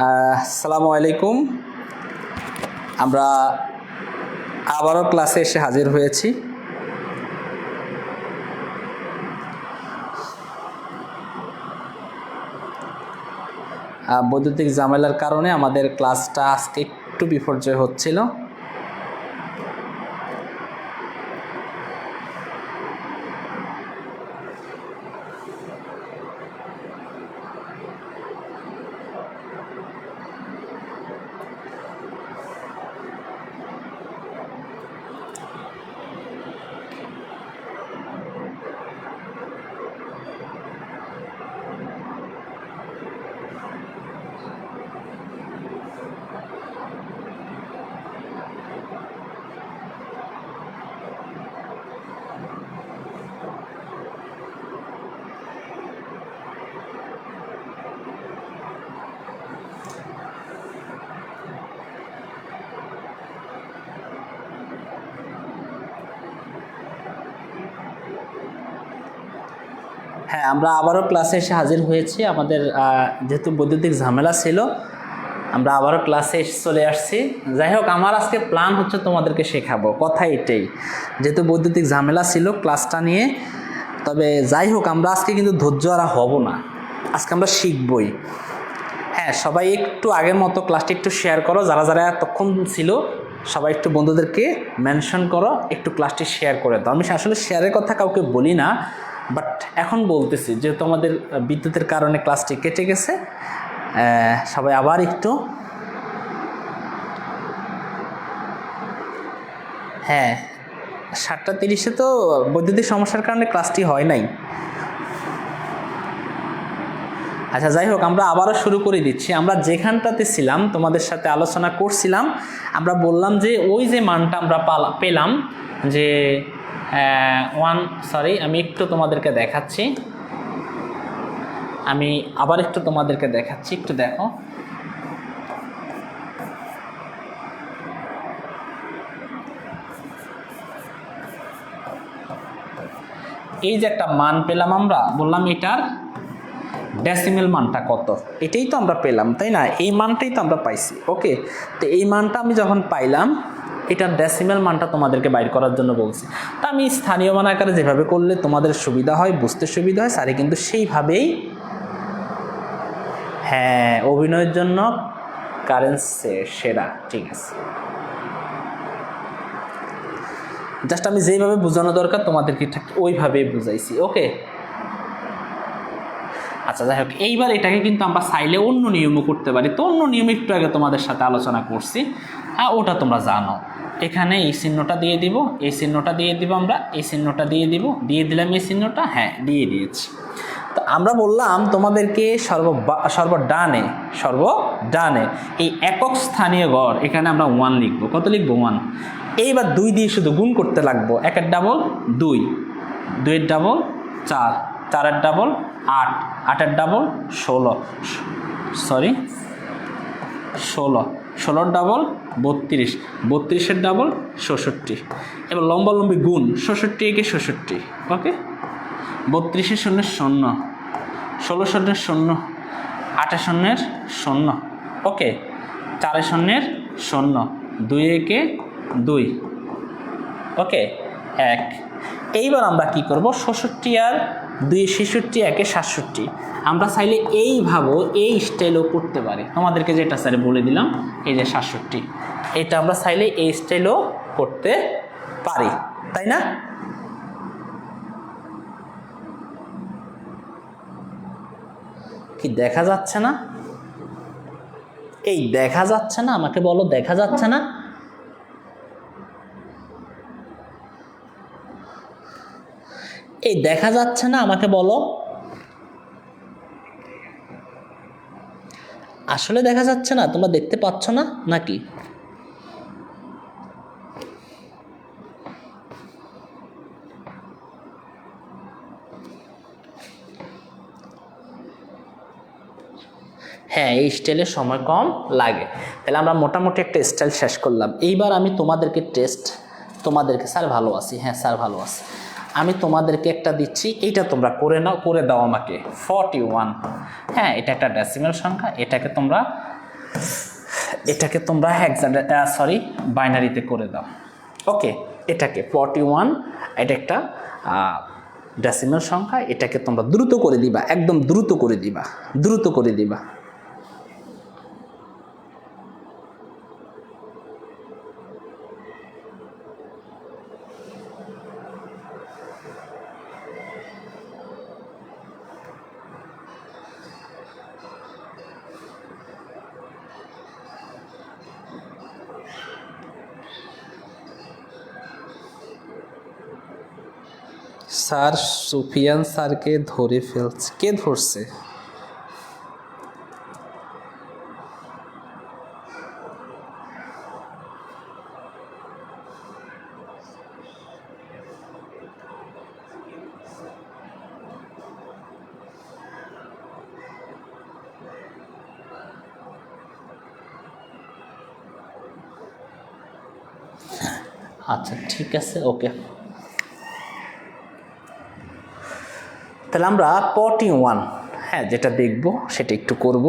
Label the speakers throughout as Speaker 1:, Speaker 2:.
Speaker 1: আসসালামু আলাইকুম। আমরা আবারও ক্লাসে এসে হাজির হয়েছি। বৈদ্যুতিক ঝামেলার কারণে আমাদের ক্লাসটা আজকে একটু বিপর্যয় হচ্ছিল। হ্যাঁ আমরা আবারও ক্লাসে এসে হাজির হয়েছি। আমাদের যেহেতু বৈদ্যুতিক ঝামেলা ছিল, আমরা আবারও ক্লাসে এসে চলে আসছি। যাই হোক, আমার আজকে প্ল্যান হচ্ছে তোমাদেরকে শেখাবো, কথা এটাই। যেহেতু বৈদ্যুতিক ঝামেলা ছিল ক্লাসটা নিয়ে, তবে যাই হোক, আমরা আজকে কিন্তু ধৈর্য আর হব না। আজকে আমরা শিখবই। হ্যাঁ সবাই একটু আগের মতো ক্লাসটি একটু শেয়ার করো। যারা যারা এতক্ষণ ছিল, সবাই একটু বন্ধুদেরকে মেনশন করো, একটু ক্লাসটি শেয়ার করে দাও। আমি আসলে শেয়ারের কথা কাউকে বলি না। বাট এখন বলতেছি, যেহেতু আমাদের বিদ্যুতের কারণে ক্লাসটি কেটে গেছে সবাই আবার একটু হ্যাঁ সাতটা তিরিশে তো বৈদ্যুতিক সমস্যার কারণে ক্লাসটি হয় নাই। আচ্ছা যাই হোক, আমরা আবারও শুরু করে দিচ্ছি। আমরা যেখানটাতে ছিলাম, তোমাদের সাথে আলোচনা করছিলাম, আমরা বললাম যে ওই যে মানটা আমরা পালা- পেলাম যে ওয়ান সরি আমি একটু তোমাদেরকে দেখাচ্ছি। আমি আবার একটু তোমাদেরকে দেখাচ্ছি, একটু দেখো। এই যে একটা মান পেলাম আমরা, বললাম এটার ডেসিমেল মানটা কত? এটাই তো আমরা পেলাম, তাই না? এই মানটাই তো আমরা পাইছি ওকে তো এই মানটা আমি যখন পাইলাম এটার ডেসিমেল মানটা তোমাদেরকে বাইর করার জন্য বলছি। তা আমি স্থানীয় মান আকারে যেভাবে করলে তোমাদের সুবিধা হয়, বুঝতে সুবিধা হয়, স্যারে কিন্তু সেইভাবেই হ্যাঁ অভিনয়ের জন্য কারেন্ট সেরা, ঠিক আছে। জাস্ট আমি যেইভাবে বোঝানো দরকার তোমাদেরকে ঠিক ওইভাবেই বুঝাইছি ওকে আচ্ছা যাই হোক, এইবার এটাকে কিন্তু আমরা চাইলে অন্য নিয়মও করতে পারি। তো অন্য নিয়ম একটু আগে তোমাদের সাথে আলোচনা করছি। হ্যাঁ ওটা তোমরা জানো। এখানে এই চিহ্নটা দিয়ে দিব, এই চিহ্নটা দিয়ে দিব আমরা, এই চিহ্নটা দিয়ে দিব। দিয়ে দিলাম এই চিহ্নটা হ্যাঁ দিয়ে দিয়েছি। তো আমরা বললাম তোমাদেরকে সর্ব সর্ব ডানে সর্ব ডানে, এই একক স্থানীয় গড়, এখানে আমরা ওয়ান লিখব। কত লিখব? ওয়ান এইবার দুই দিয়ে শুধু গুণ করতে লাগবো। একের ডাবল দুই, দুইয়ের ডাবল চার। চারের ডাবল আট, আটের ডাবল ষোলো সরি ষোলো, ষোলোর ডাবল বত্রিশ, বত্রিশের ডাবল ষষট্টি। এবার লম্বা লম্বি গুণ, ষষট্টি একে ষষট্টি ওকে বত্রিশের শূন্যের শূন্য, ষোলো শূন্যের শূন্য আটের শূন্যের শূন্য ওকে চারের শূন্যের শূন্য, দুই একে দুই ওকে এক। এইবার আমরা কি করব? ষষট্টি আর দুই ছেষট্টি, একে সাতষট্টি। আমরা চাইলে এইভাবেও এই স্টাইলও করতে পারি। তোমাদেরকে যেটা স্যার বলে দিলাম, এই যে সাতষট্টি। এটা আমরা চাইলে এই স্টাইলও করতে পারি। তাই না? কি, দেখা যাচ্ছে না? এই, দেখা যাচ্ছে না? আমাকে বলো, দেখা যাচ্ছে না? এই দেখা যাচ্ছে না, আমাকে বলো। আসলে দেখা যাচ্ছে না, তোমরা দেখতে পাচ্ছ না, নাকি? হ্যাঁ এই স্টাইলের সময় কম লাগে। তাহলে আমরা মোটামুটি একটা স্টাইল শেষ করলাম। এইবার আমি তোমাদেরকে টেস্ট তোমাদেরকে স্যার ভালো আছি। হ্যাঁ স্যার ভালো আছি। আমি তোমাদেরকে একটা দিচ্ছি, এইটা তোমরা করে নাও, করে দাও আমাকে। ফর্টি ওয়ান হ্যাঁ এটা একটা ডেসিমেল সংখ্যা, এটাকে তোমরা এটাকে তোমরা সরি বাইনারিতে করে দাও। ওকে এটাকে ফর্টি ওয়ান এটা একটা ডেসিমাল সংখ্যা, এটাকে তোমরা দ্রুত করে দিবা, একদম দ্রুত করে দিবা, দ্রুত করে দিবা। স্যার সুফিয়ান স্যারকে ধরে ফেলছে। কে ধরছে? আচ্ছা ঠিক আছে ওকে। তাহলে আমরা পটি ওয়ান হ্যাঁ যেটা দেখব, সেটা একটু করব।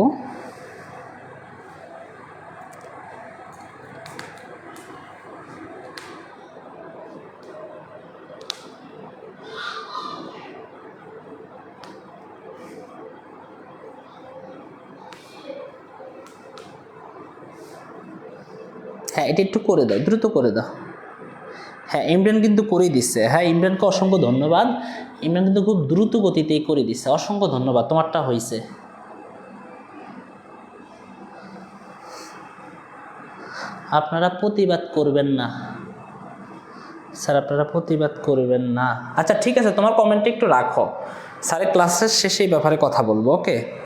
Speaker 1: হ্যাঁ এটা একটু করে দাও, দ্রুত করে দাও। হ্যাঁ ইমরান কিন্তু করেই দিচ্ছে। হ্যাঁ ইমরানকে অসংখ্য ধন্যবাদ। ইমরান কিন্তু খুব দ্রুত গতিতেই করে দিচ্ছে। অসংখ্য ধন্যবাদ। তোমারটা হয়েছে। আপনারা প্রতিবাদ করবেন না। স্যার, আপনারা প্রতিবাদ করবেন না। আচ্ছা ঠিক আছে, তোমার কমেন্টটা একটু রাখো। স্যারের ক্লাসের শেষে এই ব্যাপারে কথা বলব ওকে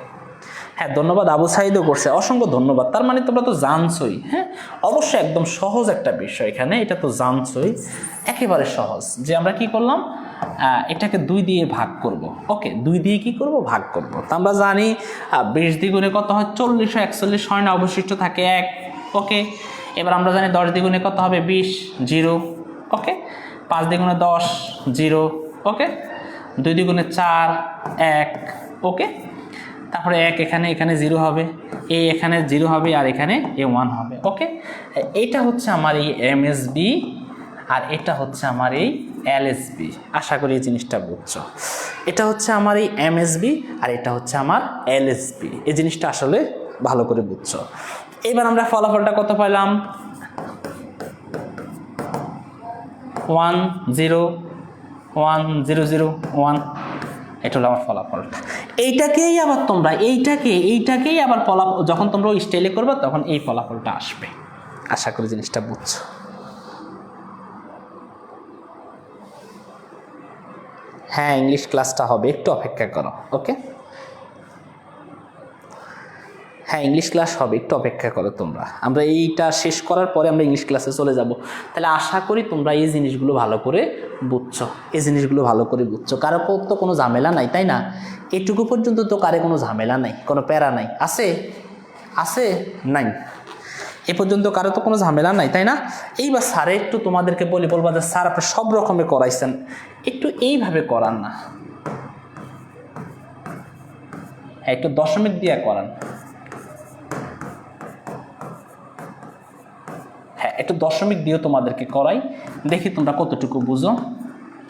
Speaker 1: হ্যাঁ ধন্যবাদ আবু সাইদও করছে। অসংখ্য ধন্যবাদ। তার মানে তোমরা তো জানছই হ্যাঁ? অবশ্যই একদম সহজ একটা বিষয় এখানে, এটা তো জানছই। একেবারে সহজ যে আমরা কি করলাম? এটাকে দুই দিয়ে ভাগ করব। ওকে, দুই দিয়ে কি করব? ভাগ করব। তা আমরা জানি বিশ দ্বিগুণে কত হয়? চল্লিশশো একচল্লিশ হয় না, অবশিষ্ট থাকে এক। ওকে, এবার আমরা জানি দশ দ্বিগুণে কত হবে? বিশ, জিরো। ওকে, পাঁচ দ্বিগুণে দশ, জিরো। ওকে, দুই দ্বিগুণে চার, এক। ওকে তারপরে এক এখানে এখানে জিরো হবে, এ এখানে জিরো হবে, আর এখানে এ ওয়ান হবে, ওকে? এটা হচ্ছে আমার এই এমএসবি আর এটা হচ্ছে আমার এই এলএসবি আশা করি এই জিনিসটা বুঝছ। এটা হচ্ছে আমার এই এমএসবি আর এটা হচ্ছে আমার এলএসবি এই জিনিসটা আসলে ভালো করে বুঝছ। এবার আমরা ফলাফলটা কত পাইলাম? One zero one zero zero, one. এটা হলো আমার ফলাফলটা। এইটাকেই আবার তোমরা, এইটাকে, এইটাকেই আবার ফলাফল যখন তোমরা ওই স্টাইলে করবে, তখন এই ফলাফলটা আসবে। আশা করি জিনিসটা বুঝছ। হ্যাঁ ইংলিশ ক্লাসটা হবে, একটু অপেক্ষা করো ওকে হ্যাঁ ইংলিশ ক্লাস হবে, একটু অপেক্ষা করো তোমরা। আমরা এইটা শেষ করার পরে আমরা ইংলিশ ক্লাসে চলে যাব। তাহলে আশা করি তোমরা এই জিনিসগুলো ভালো করে বুঝছ। এই জিনিসগুলো ভালো করে বুঝছ। কারও তো কোনো ঝামেলা নাই, তাই না? এটুকু পর্যন্ত তো কারে কোনো ঝামেলা নাই, কোনো প্যারা নাই। আছে? আছে? নাই। এ পর্যন্ত কারও তো কোনো ঝামেলা নাই, তাই না? এইবার স্যারে একটু তোমাদেরকে বলি, বলবা যে স্যার আপনি সব রকমের করাইছেন। একটু এইভাবে করান না। হ্যাঁ একটু দশমিক দিয়ে করান। একটু দশমিক দিয়েও তোমাদেরকে করাই। দেখি তোমরা কতটুকু বুঝো।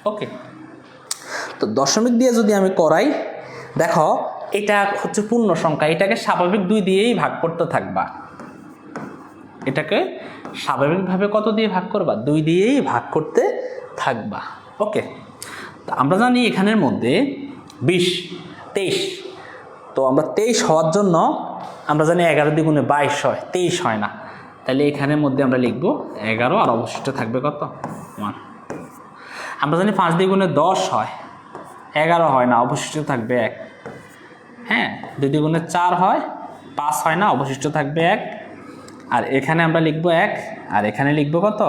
Speaker 1: ওকে তো দশমিক দিয়ে যদি আমি করাই, দেখো, এটা হচ্ছে পূর্ণ সংখ্যা। এটাকে স্বাভাবিক দুই দিয়েই ভাগ করতে থাকবা। এটাকে স্বাভাবিকভাবে কত দিয়ে ভাগ করবা? দুই দিয়েই ভাগ করতে থাকবা। ওকে তো আমরা জানি এখানের মধ্যে বিশ, তেইশ। তো আমরা তেইশ হওয়ার জন্য আমরা জানি এগারো দ্বিগুণে বাইশ হয়। তেইশ হয় না। তাহলে এখানের মধ্যে আমরা লিখব এগারো, আর অবশিষ্ট থাকবে কত? ওয়ান আমরা জানি পাঁচ দ্বিগুণে দশ হয়। এগারো হয় না, অবশিষ্ট থাকবে এক। হ্যাঁ দুই দ্বিগুণে চার হয়, পাঁচ হয় না, অবশিষ্ট থাকবে এক। আর এখানে আমরা লিখব এক, আর এখানে লিখব কত?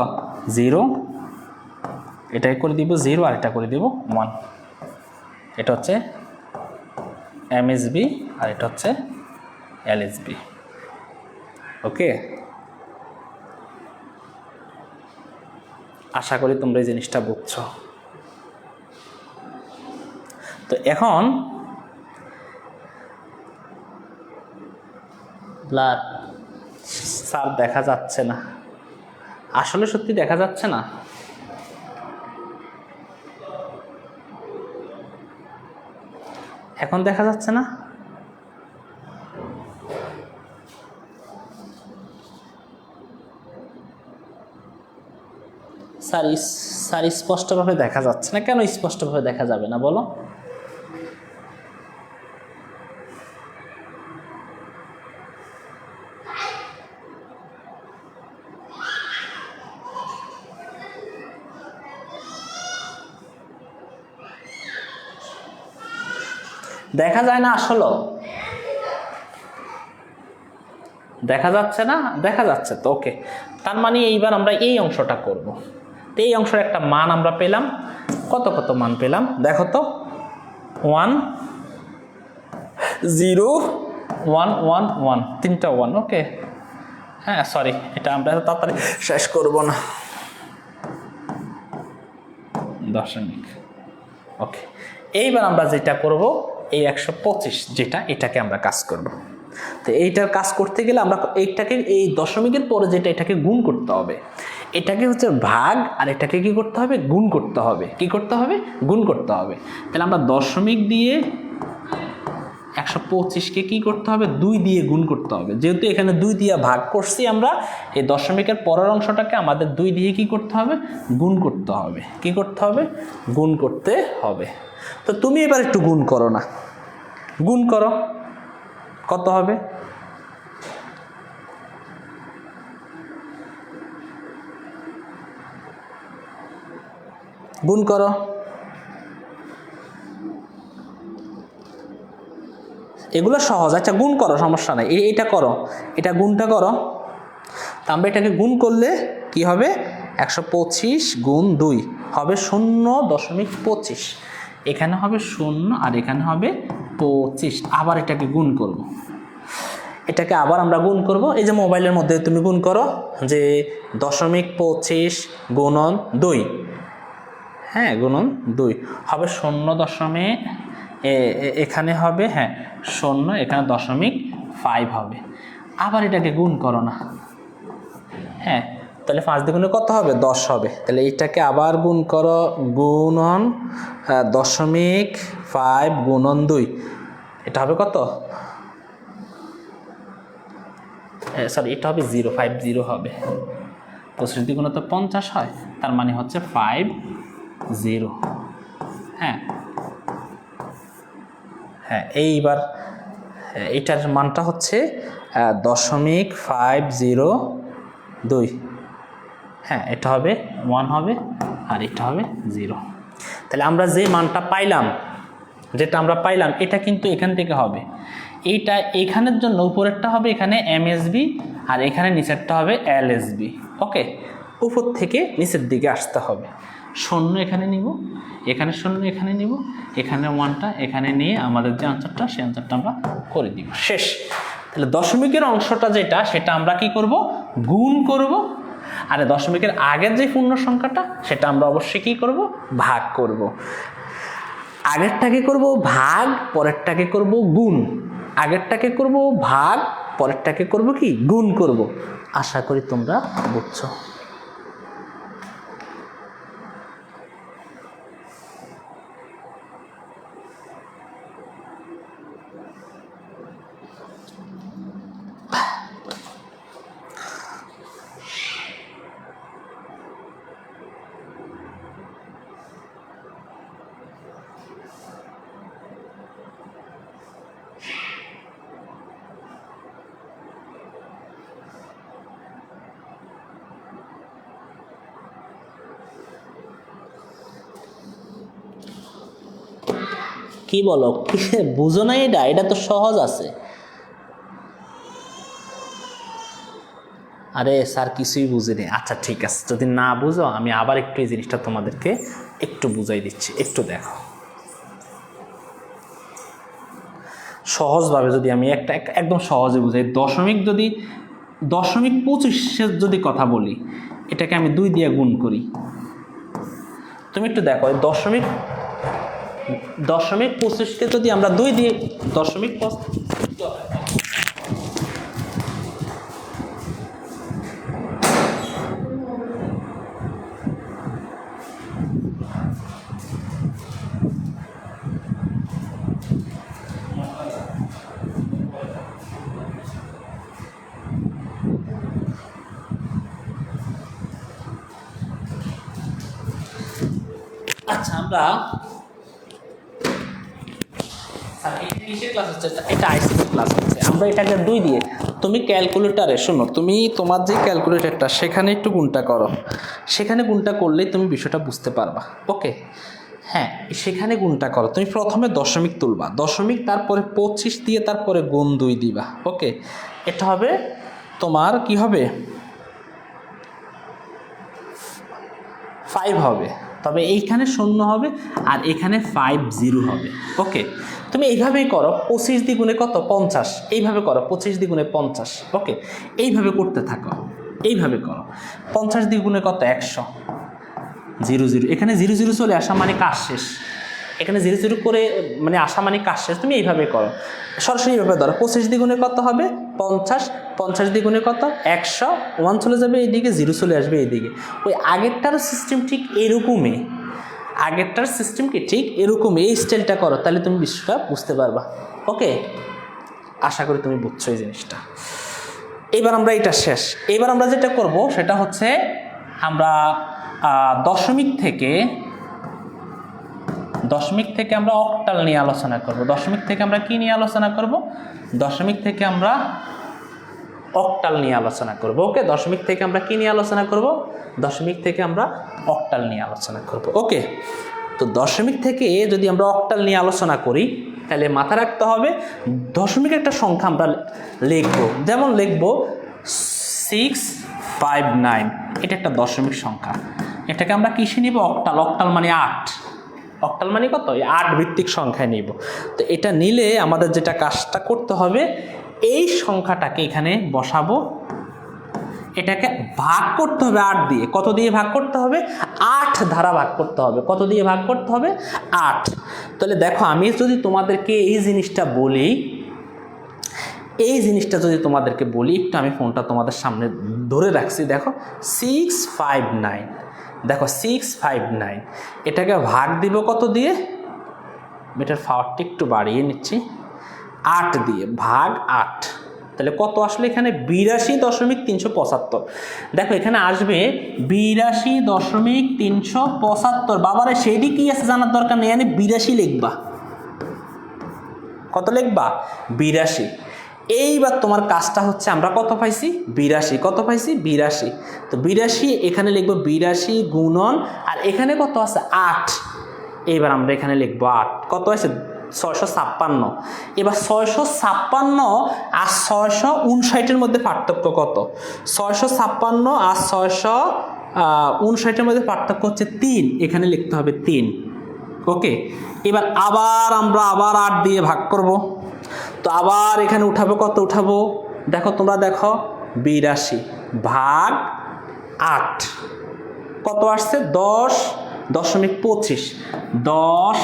Speaker 1: জিরো। এটা করে দিব জিরো, আর এটা করে দিব ওয়ান। এটা হচ্ছে এমএসবি আর এটা হচ্ছে এলএসবি ওকে? আশা করি তোমরা এই জিনিসটা বুঝছ। তো এখন ব্লাড, স্যার দেখা যাচ্ছে না। আসলে সত্যি দেখা যাচ্ছে না? এখন দেখা যাচ্ছে না? স্যার স্যার স্পষ্টভাবে দেখা যাচ্ছে না? কেন স্পষ্টভাবে দেখা যাবে না? বলো। দেখা যায় না আসলে? দেখা যাচ্ছে না? দেখা যাচ্ছে তো ওকে তার মানে এইবার আমরা এই অংশটা করব। তো এই অংশের একটা মান আমরা পেলাম। কত কত মান পেলাম? দেখো তো। One zero one one one তিনটা ওয়ান ওকে হ্যাঁ সরি এটা আমরা তাড়াতাড়ি শেষ করব না। দশমিক ওকে এইবার আমরা যেটা করব, এই একশো পঁচিশ, যেটা এটাকে আমরা কাজ করব। তো এইটার কাজ করতে গেলে আমরা এইটাকে, এই দশমিকের পরে যেটা এটাকে গুণ করতে হবে। এটাকে হচ্ছে ভাগ আর এটাকে কি করতে হবে? গুণ করতে হবে। কি করতে হবে? গুণ করতে হবে। তাহলে আমরা দশমিক দিয়ে একশো পঁচিশকে কী করতে হবে? দুই দিয়ে গুণ করতে হবে। যেহেতু এখানে দুই দিয়ে ভাগ করছি আমরা, এই দশমিকের পরের অংশটাকে আমাদের দুই দিয়ে কি করতে হবে? গুণ করতে হবে। কি করতে হবে? গুণ করতে হবে। তো তুমি এবার একটু গুণ করো না। গুণ করো। কত হবে? গুণ করো। এগুলো সহজ। আচ্ছা গুণ করো, সমস্যা নাই। এটা করো। এটা গুণটা করো। তা আমরা এটাকে গুণ করলে কি হবে? একশো পঁচিশ গুণ দুই। হবে শূন্য দশমিক পঁচিশ। এখানে হবে শূন্য আর এখানে হবে পঁচিশ। আবার এটাকে গুণ করব। এটাকে আবার আমরা গুণ করব। এই যে মোবাইলের মধ্যে তুমি গুণ করো যে দশমিক পঁচিশ গুণন দুই। হ্যাঁ গুণন দুই। হবে শূন্য দশমিক এখানে হবে হ্যাঁ শূন্য, এখানে দশমিক ফাইভ হবে। আবার এটাকে গুণ করো না। হ্যাঁ তাহলে পাঁচ দ্বিগুণে কত হবে? দশ হবে। তাহলে এটাকে আবার গুণ করো, গুণন দশমিক ফাইভ গুণন দুই। এটা হবে কত? সরি এটা হবে জিরো ফাইভ জিরো হবে। পঁচিশ দ্বিগুণে তো পঞ্চাশ হয়, তার মানে হচ্ছে ফাইভ জিরো। হ্যাঁ। হ্যাঁ এইবার হ্যাঁ, এটার মানটা হচ্ছে দশমিক ফাইভ জিরো দুই। হ্যাঁ এটা হবে ওয়ান হবে আর এটা হবে জিরো তাহলে আমরা যে মানটা পাইলাম যেটা আমরা পাইলাম এটা কিন্তু এখান থেকে হবে। এইটা এখানের জন্য উপরেরটা হবে এখানে এমএসবি আর এখানে নিচেরটা হবে এলএসবি ওকে? উপর থেকে নিচের দিকে আসতে হবে। শূন্য এখানে নিব, এখানে শূন্য, এখানে নিব, এখানে ওয়ানটা এখানে নিয়ে আমাদের যে আনসারটা সেই আনসারটা আমরা করে দিব। শেষ। তাহলে দশমিকের অংশটা যেটা, সেটা আমরা কি করব? গুণ করব। আর দশমিকের আগের যে পূর্ণ সংখ্যাটা, সেটা আমরা অবশ্যই কি করব? ভাগ করব। আগেরটাকে করব ভাগ, পরেরটাকে করব গুণ। আগেরটাকে করব ভাগ, পরেরটাকে করব কি? গুণ করব। আশা করি তোমরা বুঝছ। কি বলো? বুঝো না এটা? এটা তো সহজ আছে। আরে স্যার কিছুই বুঝিনি। আচ্ছা ঠিক আছে। যদি না বুঝো, আমি আবার একটু এই জিনিসটা তোমাদেরকে একটু বুঝাই দিচ্ছি। একটু দেখো। সহজভাবে যদি আমি একটা একদম সহজে বুঝাই, দশমিক যদি, দশমিক পঁচিশের যদি কথা বলি, এটাকে আমি দুই দিয়ে গুণ করি। তুমি একটু দেখো দশমিক দশমিক পঁচিশকে যদি আমরা দুই দিয়ে দশমিক আচ্ছা আমরা এটা কিসের class হচ্ছে? এটা ক্লাস হচ্ছে। আমরা এটাকে দুই দিয়ে তুমি ক্যালকুলেটারে শোনো, তুমি তোমার যে ক্যালকুলেটরটা সেখানে একটু গুণটা করো। সেখানে গুণটা করলেই তুমি বিষয়টা বুঝতে পারবা। ওকে হ্যাঁ সেখানে গুণটা করো। তুমি প্রথমে দশমিক তুলবা। দশমিক, তারপরে পঁচিশ দিয়ে তারপরে গুণ দুই দিবা। ওকে এটা হবে তোমার কি হবে? ফাইভ হবে। তবে এইখানে শূন্য হবে আর এখানে ফাইভ জিরো হবে। ওকে তুমি এইভাবেই করো, পঁচিশ দ্বিগুণে কত? পঞ্চাশ। এইভাবে করো, পঁচিশ দ্বিগুণে পঞ্চাশ। ওকে? এইভাবে করতে থাকো। এইভাবে করো। পঞ্চাশ দ্বিগুণে কত? একশো। Zero zero. এখানে জিরো জিরো চলে আসা মানে কাজ শেষ। এখানে জিরো জিরো করে মানে আসা মানে কাজ শেষ। তুমি এইভাবে করো। সরাসরি এইভাবে ধরো, পঁচিশ দ্বিগুণে কত হবে? পঞ্চাশ। পঞ্চাশ দ্বিগুণে কত? একশো। ওয়ান চলে যাবে এইদিকে, জিরো চলে আসবে এইদিকে। ওই আগেরটার সিস্টেম ঠিক এরকমই। আগেরটার সিস্টেমকে ঠিক এরকম এই স্টাইলটা করো, তাহলে তুমি বিষয়টা বুঝতে পারবা। ওকে আশা করি তুমি বুঝছ এই জিনিসটা। এবার আমরা এটা শেষ। এবার আমরা যেটা করব, সেটা হচ্ছে আমরা দশমিক থেকে দশমিক থেকে আমরা অক্টাল নিয়ে আলোচনা করব। দশমিক থেকে আমরা কি নিয়ে আলোচনা করব? দশমিক থেকে আমরা অক্টাল নিয়ে আলোচনা করব। ওকে, দশমিক থেকে আমরা কি নিয়ে আলোচনা করব? দশমিক থেকে আমরা অক্টাল নিয়ে আলোচনা করব। ওকে, তো দশমিক থেকে যদি আমরা অক্টাল নিয়ে আলোচনা করি, তাহলে মাথা রাখতে হবে, দশমিক একটা সংখ্যা আমরা লিখব। যেমন লিখব সিক্স ফাইভ নাইন এটা একটা দশমিক সংখ্যা। এটাকে আমরা কিসে নিব? অক্টাল অক্টাল মানে আট। অক্টাল মানে কত? আট ভিত্তিক সংখ্যায় নিব। তো এটা নিলে আমাদের যেটা কাজটা করতে হবে এই সংখ্যাটাকে এখানে বসাবো। এটাকে ভাগ করতে হবে আট দিয়ে। কত দিয়ে ভাগ করতে হবে? আট ধারা ভাগ করতে হবে। কত দিয়ে ভাগ করতে হবে? আট। তাহলে দেখো, আমি যদি তোমাদেরকে এই জিনিসটা বলি, এই জিনিসটা যদি তোমাদেরকে বলি, একটু আমি ফোনটা তোমাদের সামনে ধরে রাখছি। দেখো সিক্স ফাইভ নাইন দেখো সিক্স ফাইভ নাইন এটাকে ভাগ দিব কত দিয়ে? এটার পাওয়ারটা একটু বাড়িয়ে নিচ্ছি। আট দিয়ে ভাগ আট। তাহলে কত আসলে এখানে? বিরাশি দশমিক তিনশো পঁচাত্তর। দেখো এখানে আসবে বিরাশি দশমিক তিনশো পঁচাত্তর। বাবারে, সেটি কি আছে জানার দরকার নেই? এখানে বিরাশি লিখবা। কত লিখবা? বিরাশি। এইবার তোমার কাজটা হচ্ছে আমরা কত পাইছি? বিরাশি। কত পাইছি? বিরাশি। তো বিরাশি, এখানে লিখব বিরাশি গুণন, আর এখানে কত আছে? আট। এইবার আমরা এখানে লিখব আট। কত আছে ছয়শো ছাপ্পান্ন। এবার ছয়শো ছাপ্পান্ন আর ছয়শো উনষাটের মধ্যে পার্থক্য কত? ছয়শো ছাপ্পান্ন আর ছয়শো উনষাটের মধ্যে পার্থক্য হচ্ছে তিন। এখানে লিখতে হবে তিন। ওকে? এবার আবার আমরা আবার আট দিয়ে ভাগ করব। তো আবার এখানে উঠাবো কত? উঠাবো? দেখো তোমরা দেখো, বিরাশি ভাগ আট। কত আসছে? দশ দশমিক পঁচিশ। দশ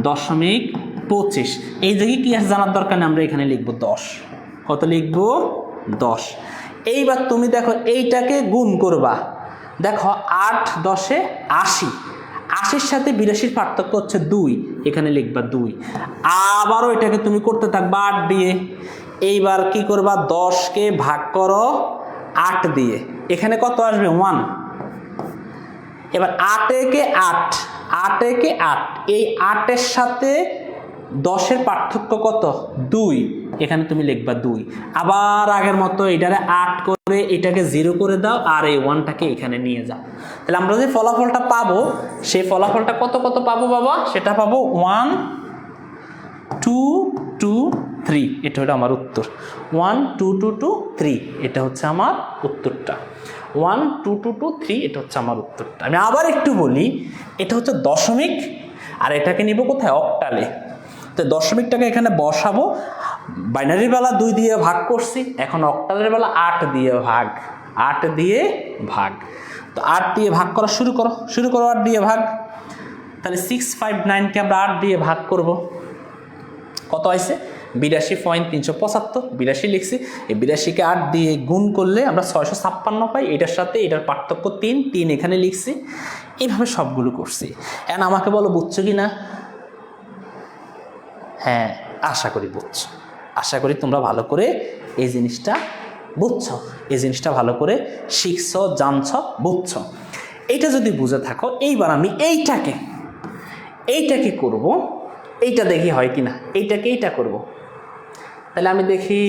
Speaker 1: দশমিক পঁচিশ। এই জায়গায় কি আছে জানার দরকার নেই, আমরা এখানে লিখব দশ। কত লিখব? দশ। এইবার তুমি দেখো, এইটাকে গুণ করবা। দেখো, আট দশে আশি। আশির সাথে বিরাশির পার্থক্য হচ্ছে দুই। এখানে লিখবা দুই। আবারও এটাকে তুমি করতে থাকবা আট দিয়ে। এইবার কি করবা? দশকে ভাগ করো আট দিয়ে। এখানে কত আসবে? ওয়ান। এবার আট একে আট। আট একে আট। এই আটের সাথে দশের পার্থক্য কত? দুই। এখানে তুমি লিখবা দুই। আবার আগের মতো এটারে আট করে এটাকে জিরো করে দাও আর এই ওয়ানটাকে এখানে নিয়ে যাও। তাহলে আমরা যে ফলাফলটা পাবো, সেই ফলাফলটা কত কত পাবো বাবা? সেটা পাবো ওয়ান, টু টু, থ্রি। এটা হলো আমার উত্তর। One, two two two, three. এটা হচ্ছে আমার উত্তরটা। One, two two two, three. এটা হচ্ছে আমার উত্তরটা। আমি আবার একটু বলি, এটা হচ্ছে দশমিক, আর এটাকে নিব কোথায়? অক্টালে। তো দশমিকটাকে এখানে বসাবো। বাইনারির বেলা দুই দিয়ে ভাগ করছি, এখন অক্টালের বেলা আট দিয়ে ভাগ। আট দিয়ে ভাগ। তো আট দিয়ে ভাগ করা শুরু করো শুরু করো আট দিয়ে ভাগ। তাহলে সিক্স ফাইভ নাইনকে আমরা আট দিয়ে ভাগ করব। কত হয়েছে বিরাশি পয়েন্ট তিনশো পঁচাত্তর, বিরাশি লিখছি। এই বিরাশিকে আট দিয়ে গুণ করলে আমরা ছয়শো ছাপ্পান্ন পাই, এটার সাথে এটার পার্থক্য তিন তিন এখানে লিখছি। এইভাবে সবগুলো করছি। এখন আমাকে বলো, বুঝছ কি না হ্যাঁ আশা করি বুঝছ। আশা করি তোমরা ভালো করে এই জিনিসটা বুঝছ। এই জিনিসটা ভালো করে শিখছ, জানছ, বুঝছ। এইটা যদি বুঝে থাকো, এইবার আমি এইটাকে এইটাকে করব। এইটা দেখি হয় কি না এইটাকে এইটা করব। তাহলে আমি দেখি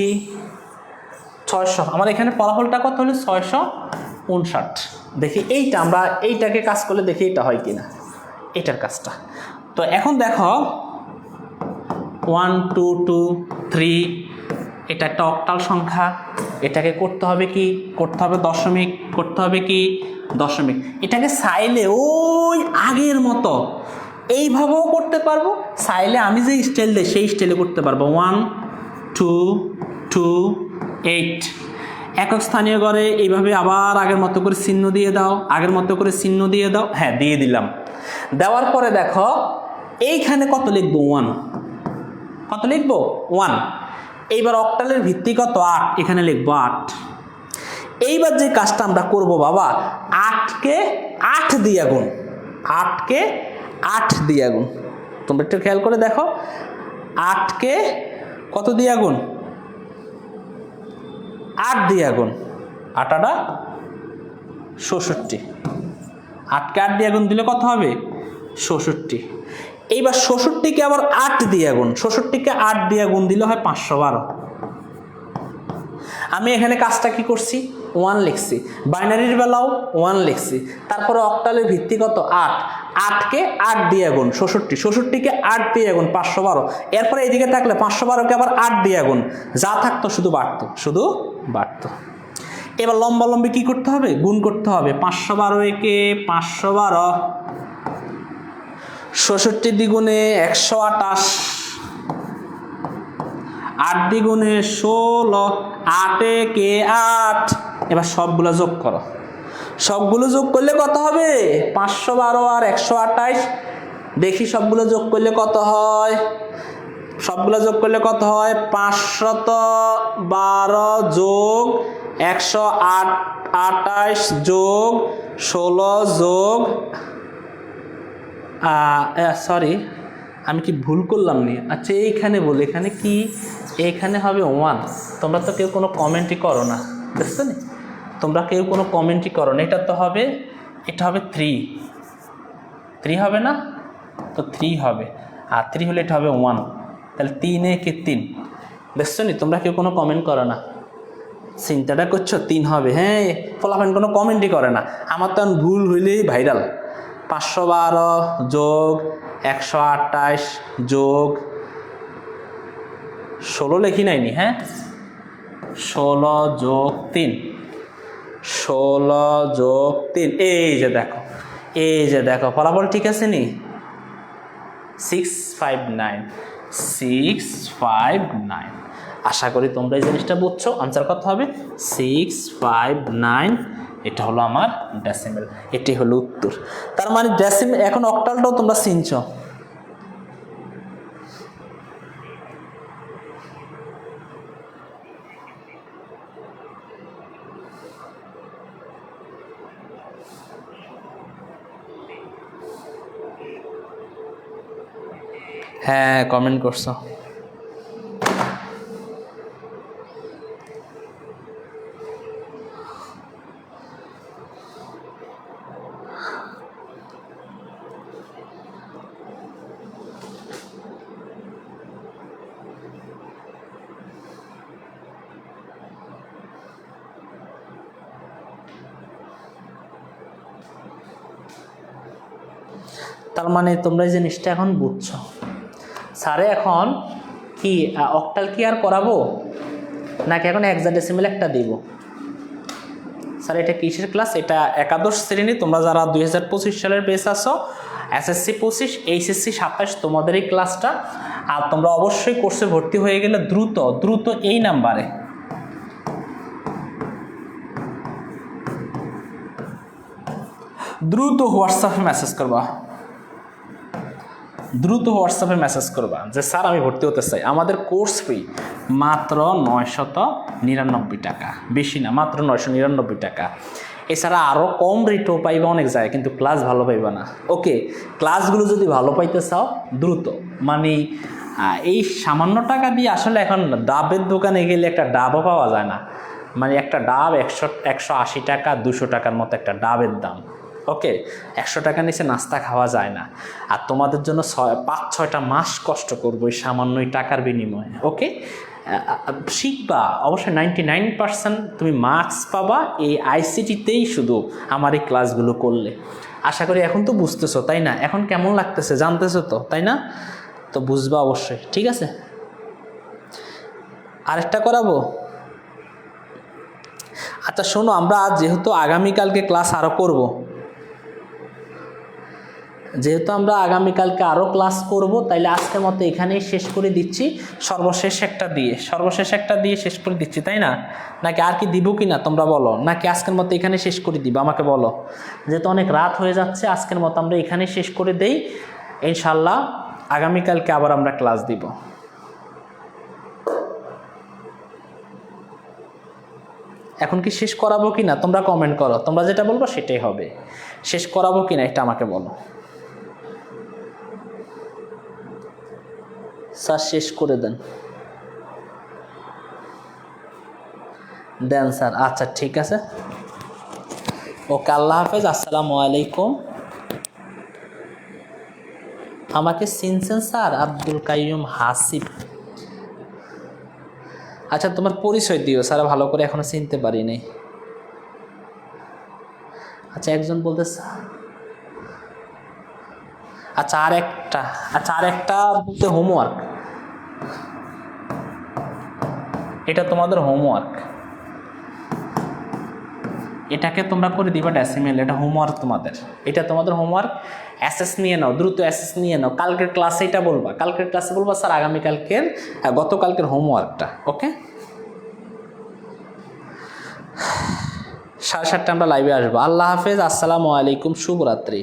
Speaker 1: ছয়শো। আমার এখানে ফলাফলটা কত হলো? ছয়শো উনষাট। দেখি এইটা আমরা, এইটাকে কাজ করলে দেখি এটা হয় কি না এটার কাজটা। তো এখন দেখো ওয়ান টু টু থ্রি এটা একটা অক্টাল সংখ্যা। এটাকে করতে হবে কি? করতে হবে দশমিক। করতে হবে কি? দশমিক। এটাকে সাইলে ওই আগের মতো এইভাবেও করতে পারব। সাইলে আমি যে স্টাইল দিই, সেই স্টাইলে করতে পারব। ওয়ান টু টু এইট একক স্থানীয় ঘরে এইভাবে আবার আগের মতো করে চিহ্ন দিয়ে দাও। আগের মতো করে চিহ্ন দিয়ে দাও। হ্যাঁ দিয়ে দিলাম। দেওয়ার পরে দেখো, এইখানে কত লিখব? ওয়ান কত লিখব? ওয়ান। এইবার অক্টালের ভিত্তি কত? আট। এখানে লিখব আট। এইবার যে কাজটা আমরা করব বাবা, আটকে আট দিয়ে গুণ। আটকে আট দিয়ে গুণ। তোমরা একটু খেয়াল করে দেখো। আটকে কত দিয়ে গুণ? আট দিয়ে গুণ। আটাটা ষষট্টি আটকে আট দিয়ে গুণ দিলে কত হবে? ষষট্টি এইবার ষষট্টিকে আবার আট দিয়ে গুণ। ষষট্টিকে আট দিয়ে গুণ দিলে হয় পাঁচশো বারো। আমি এখানে কাজটা কি করছি? ওয়ান লিখছি। বাইনারির বেলাও ওয়ান লিখছি। তারপরে অক্টালের ভিত্তি কত? আট। আটকে আট দিয়ে গুণ, ষষট্টি। ষষট্টিকে আট দিয়ে গুণ, পাঁচশো বারো। এরপরে এইদিকে থাকলে পাঁচশো বারোকে আবার আট দিয়ে গুণ। যা থাকতো শুধু বাড়তো শুধু বাড়তো। এবার লম্বা লম্বি কী করতে হবে? গুণ করতে হবে। পাঁচশো বারো একে পাঁচশো বারো। ষষট্টি দ্বিগুণে একশো আটাশ আট দ্বিগুণে ষোলো, আটে কে আট। এবার সবগুলো যোগ করো। সবগুলো যোগ করলে কত হবে? পাঁচশো বারো আর একশো আঠাইশ দেখি সবগুলো যোগ করলে কত হয়? সবগুলো যোগ করলে কত হয়? পাঁচশত বারো যোগ একশো আট আটাইশ যোগ ষোলো যোগ সরি আমি কি ভুল করলাম নি? আচ্ছা এইখানে বল, এখানে কি? এইখানে হবে ওয়ান তোমরা তো কেউ কোনো কমেন্টই করো না বুঝছ নি তোমরা কেউ কোনো কমেন্টই করো না। এটা তো হবে, এটা হবে থ্রি থ্রি হবে না? তো থ্রি হবে। আর থ্রি হলে এটা হবে ওয়ান তাহলে তিন একে তিন। দেখছ নি? তোমরা কেউ কোনো কমেন্ট করো না। চিন্তাটা করছ, তিন হবে। হ্যাঁ ফলাফল কোনো কমেন্টই করে না। আমার তো এখন ভুল হইলেই ভাইরাল পাঁচশো বারো যোগ একশো আটাইশ যোগ ষোলো লেখি নাইনি হ্যাঁ? ষোলো যোগ তিন। ষোলো যোগ তিন, এই যে দেখো, এই যে দেখো, ফলাফল ঠিক আছে নি? Six five nine six five nine আশা করি তোমরা এই জিনিসটা বুঝছ আনসার কত হবে? সিক্স ফাইভ নাইন এটা হলো আমার ডেসিমেল এটি হলো উত্তর। তার মানে ডেসিমেল এখন অক্টালটাও তোমরা চিনছ। হ্যাঁ কমেন্ট করছ। তার মানে তোমরা এই জিনিসটা এখন বুঝছ। স্যারে, এখন কি অক্টাল কি আর করাবো? নাকি এখন এক্সাডেসিমেল একটা দিব? স্যার, এটা কিসের ক্লাস এটা একাদশ শ্রেণি। তোমরা যারা দুই হাজার পঁচিশ সালের বেস আছো এসএসসি পঁচিশ এইচএসসি সাতাশ, তোমাদের এই ক্লাসটা আর তোমরা অবশ্যই কোর্সে ভর্তি হয়ে গেলে দ্রুত দ্রুত এই নাম্বারে দ্রুত হোয়াটসঅ্যাপে মেসেজ করবা। দ্রুত হোয়াটসঅ্যাপে মেসেজ করবা যে, স্যার, আমি ভর্তি হতে চাই। আমাদের কোর্স ফি মাত্র নয়শত নিরানব্বই টাকা। বেশি না, মাত্র নয়শো নিরানব্বই টাকা। এছাড়া আরও কম রেটও পাইবা অনেক জায়গায়, কিন্তু ক্লাস ভালো পাইবা না। ওকে ক্লাসগুলো যদি ভালো পাইতে চাও, দ্রুত। মানে এই সামান্য টাকা দিয়ে আসলে এখন ডাবের দোকানে গেলে একটা ডাবও পাওয়া যায় না। মানে একটা ডাব একশো একশো আশি টাকা, দুশো টাকার মতো একটা ডাবের দাম। ওকে, একশো টাকা নিচে নাস্তা খাওয়া যায় না। আর তোমাদের জন্য ছয়, পাঁচ, ছয়টা মাস কষ্ট করব এই সামান্য এই টাকার বিনিময়ে, ওকে? শিখবা। অবশ্যই নাইনটি নাইন পার্সেন্ট তুমি মার্কস পাবা এই আইসিটিতেই শুধু আমার এই ক্লাসগুলো করলে। আশা করি এখন তো বুঝতেছো, তাই না? এখন কেমন লাগতেছে, জানতেছো তো, তাই না? তো বুঝবা অবশ্যই, ঠিক আছে? আরেকটা করাবো? আচ্ছা শোনো, আমরা আজ যেহেতু আগামীকালকে ক্লাস আরও করব যেহেতু আমরা আগামীকালকে আরও ক্লাস করব, তাইলে আজকের মতো এখানেই শেষ করে দিচ্ছি। সর্বশেষ একটা দিয়ে, সর্বশেষ একটা দিয়ে শেষ করে দিচ্ছি, তাই না? নাকি আর কি দিব কি না তোমরা বলো? নাকি আজকের মতো এখানে শেষ করে দিব, আমাকে বলো। যেহেতু অনেক রাত হয়ে যাচ্ছে, আজকের মতো আমরা এখানে শেষ করে দেই। ইনশাল্লাহ আগামীকালকে আবার আমরা ক্লাস দিব। এখন কি শেষ করাবো কি না তোমরা কমেন্ট করো, তোমরা যেটা বলব সেটাই হবে। শেষ করাবো কি না এটা আমাকে বলো। স্যার, শেষ করে দেন। দেন স্যার আচ্ছা ঠিক আছে। ওকে, আল্লাহ হাফেজ, আসসালামু আলাইকুম। আমাকে চিনছেন স্যার? আব্দুল কাইয়ুম হাসিফ আচ্ছা তোমার পরিচয় দিও। স্যার, ভালো করে এখনও চিনতে পারি নাই। আচ্ছা একজন বলতেছে আচ্ছা আর একটা আচ্ছা আর একটা বলতে হোমওয়ার্ক এটা তোমাদের হোমওয়ার্ক এটাকে তোমরা করে দিবা ড্যাসিমেল এটা হোমওয়ার্ক তোমাদের। এটা তোমাদের হোমওয়ার্ক অ্যাসেস নিয়ে নাও, দ্রুত অ্যাসেস নিয়ে নাও। কালকের ক্লাসে এটা বলবা। কালকের ক্লাসে বলবা, স্যার, আগামীকালকের গতকালকের হোমওয়ার্কটা ওকে সাড়ে সাতটা আমরা লাইভে আসব। আল্লাহ হাফেজ, আসসালামু আলাইকুম, শুভরাত্রি।